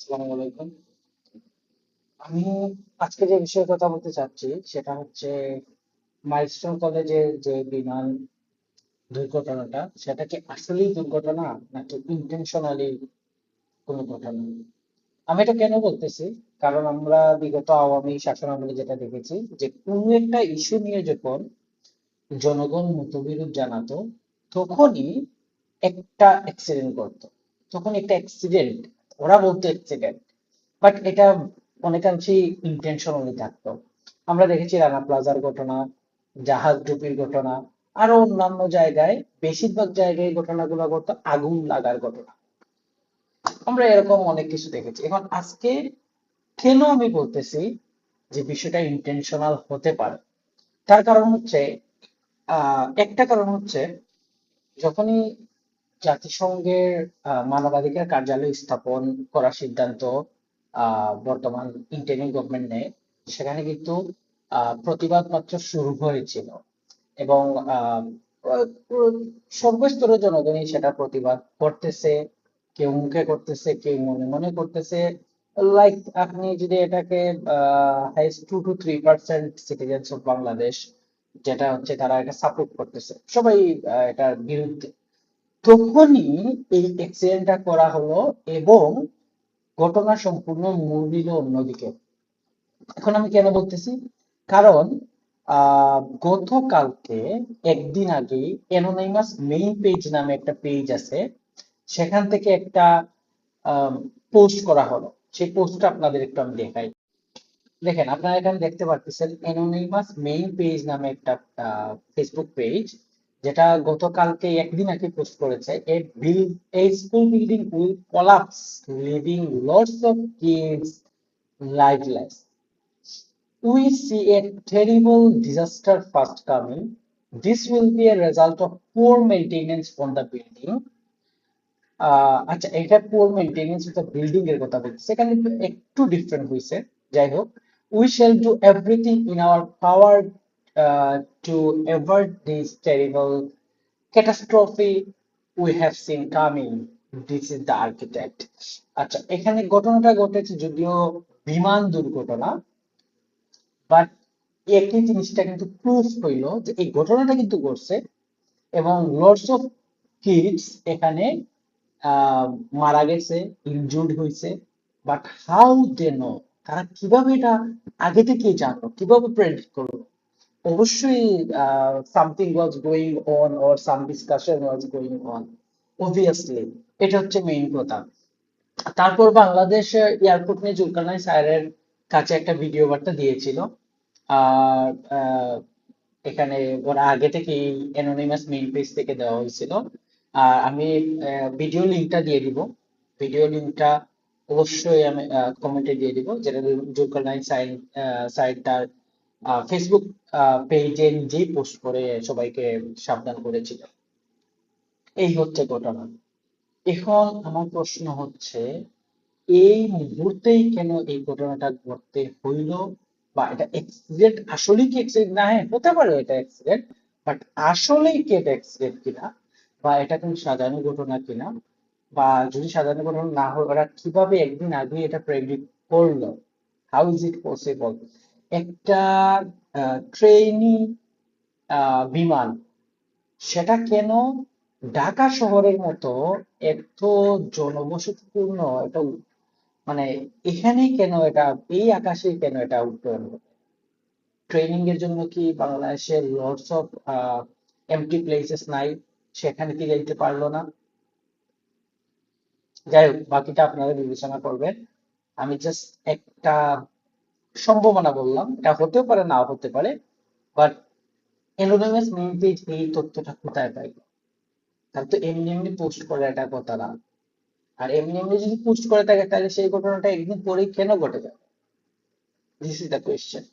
আসসালামু আলাইকুম। আমি আজকে যে বিষয়ে কথা বলতে চাচ্ছি, সেটা হচ্ছে মাইলস্টোন কলেজের যে বিমান দুর্ঘটনাটা, সেটা কি আসলেই দুর্ঘটনা নাকি ইন্টেনশনালি কোনো ঘটনা? আমি এটা কেন বলতেছি? কারণ আমরা বিগত আওয়ামী শাসন আমলে যেটা দেখেছি, যে কোনো একটা ইস্যু নিয়ে যখন জনগণ মতবিরোধ জানাতো, তখনই একটা অ্যাক্সিডেন্ট করতো তখন একটা অ্যাক্সিডেন্ট ওরা বলতো অ্যাক্সিডেন্ট বাট এটা অনেকাংশেই ইন্টেনশনালি থাকতো। আমরা দেখেছি রানা প্লাজার ঘটনা, জাহাজ ডুবির ঘটনা, আরও অন্যান্য জায়গায়, বেশিরভাগ জায়গায় ঘটনাগুলো ঘটতো আগুন লাগার ঘটনা। আমরা এরকম অনেক কিছু দেখেছি। এখন আজকে কেন আমি বলতেছি যে বিষয়টা ইন্টেনশনাল হতে পারে? তার কারণ হচ্ছে একটা কারণ হচ্ছে, যখনই জাতিসংঘের মানবাধিকার কার্যালয় স্থাপন করার সিদ্ধান্ত আহ, বর্তমান ইন্টারিম গভর্নমেন্ট নেয়। সেখানে কিন্তু আহ, প্রতিবাদ মাত্র শুরু হয়েছিল এবং আহ, সর্বস্তরের জনগণই সেটা প্রতিবাদ করতেছে কেউ মুখে করতেছে কেউ মনে মনে করতেছে। লাইক আপনি যদি এটাকে highest two to three percent citizens of Bangladesh যেটা হচ্ছে তারা এটা সাপোর্ট করতেছে। সবাই এটার বিরুদ্ধে তখনই এই অ্যাক্সিডেন্টটা করা হলো এবং ঘটনা সম্পূর্ণ মোড় নিল অন্যদিকে। এখন আমি কেন বলতেছি? কারণ গতকালকে একদিন আগে অ্যানোনিমাস মেইন পেজ নামে একটা পেজ আছে, সেখান থেকে একটা পোস্ট করা হলো। সেই পোস্টটা আপনাদের একটু আমি দেখাই। দেখেন, আপনারা এখানে দেখতে পাচ্ছেন অ্যানোনিমাস মেইন পেজ নামে একটা ফেসবুক পেজ যেটা গতকালকে একদিন আগে পোস্ট করেছে, a bill a school building will collapse leaving lots of kids lifeless we see a terrible disaster first coming. This will be a result of poor maintenance on the building আচ্ছা এটা poor maintenance of the building এর কথা বলছে। সেখানে একটু different হয়েছে যাই হোক we shall do everything in our power to avoid this terrible catastrophe we have seen coming this is the architect আচ্ছা এখানে ঘটনাটা ঘটেছে যদিও বিমান দুর্ঘটনা বাট একই জিনিসটা কিন্তু প্রুফ হইল যে এই ঘটনাটা কিন্তু ঘটছে এবং লটস অফ কিডস এখানে আহ, মারা গেছে ইনজুর্ড হয়েছে বাট হাউ দে নো তারা কীভাবে এটা আগে থেকেই জানলো? কীভাবে প্রেডিক্ট করল? অবশ্যই something was going on or some discussion was going on obviously এটা হচ্ছে মেইন কথা। তারপর বাংলাদেশ এয়ারপোর্ট নিয়ে জুলকারনাইন স্যারের কাছে একটা ভিডিও বার্তা দিয়েছিল। আর এখানে ওরা আগে থেকে অ্যানোনিমাস মেইন পেজ থেকে দেওয়া হয়েছিল। আর আমি ভিডিও লিঙ্কটা দিয়ে দিব। ভিডিও লিংকটা অবশ্যই আমি কমেন্টে দিয়ে দিব, যেটা জুলকারনাইন সাইন সাইড তার ফেসবুক পেজে নিজেই পোস্ট করে সবাইকে সাবধান করেছিল। এই হচ্ছে ঘটনা। এখন আমার প্রশ্ন হচ্ছে, এই মুহূর্তেই কেন এই ঘটনাটা ঘটতে হইল? বা এটা অ্যাক্সিডেন্ট আসলেই কি অ্যাক্সিডেন্ট না হ্যাঁ হতে পারে এটা অ্যাক্সিডেন্ট বাট আসলেই কি এটা অ্যাক্সিডেন্ট কিনা? বা এটা কোন সাজানো ঘটনা কিনা? বা যদি সাজানো ঘটনা না হয়, ওরা কীভাবে একদিন আগে এটা প্রেডিক্ট করল? হাউ ইজ ইট পসিবল একটা ট্রেনি বিমান। সেটা কেন ঢাকা শহরের মতো এত জনবসতিপূর্ণ একটা মানে এখানেই কেন এটা, এই আকাশে কেন এটা হবে ট্রেনিং এর জন্য কি বাংলাদেশের লর্ডস অফ এমটি প্লেসেস নাই? সেখানে কি যাইতে পারল না? যাই হোক, বাকিটা আপনারা বিবেচনা করবেন। আমি জাস্ট একটা সম্ভাবনা বললাম। এটা হতেও পারে না হতে পারে বাট এনোনিমাস মেইন পেজ এই তথ্যটা কোথায় পাই? তার তো এমনি এমনি পোস্ট করে এটা কথা না। আর এমনি এমনি যদি পোস্ট করে থাকে, তাহলে সেই ঘটনাটা একদিন পরে কেন ঘটে যাবে? This is the question